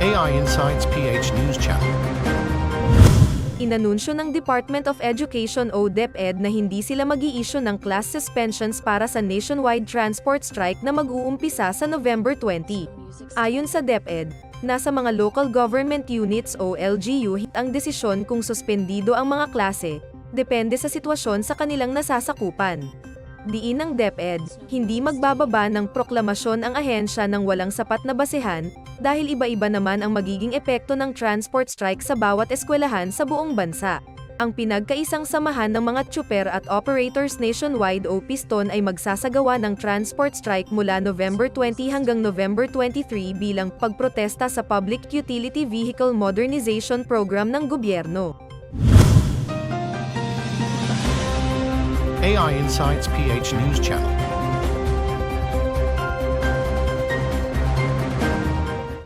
AI Insights PH News Channel. Inanunsyo ng Department of Education o DepEd na hindi sila mag issue ng class suspensions para sa nationwide transport strike na mag-uumpisa sa November 20. Ayon sa DepEd, nasa mga local government units o LGU ang desisyon kung suspendido ang mga klase, depende sa sitwasyon sa kanilang nasasakupan. Diin ng DepEd, hindi magbababa ng proklamasyon ang ahensya ng walang sapat na basehan, dahil iba-iba naman ang magiging epekto ng transport strike sa bawat eskwelahan sa buong bansa. Ang pinagkaisang samahan ng mga tsuper at operators nationwide o piston ay magsasagawa ng transport strike mula November 20 hanggang November 23 bilang pagprotesta sa Public Utility Vehicle Modernization Program ng gobyerno. AI Insights PH News Channel.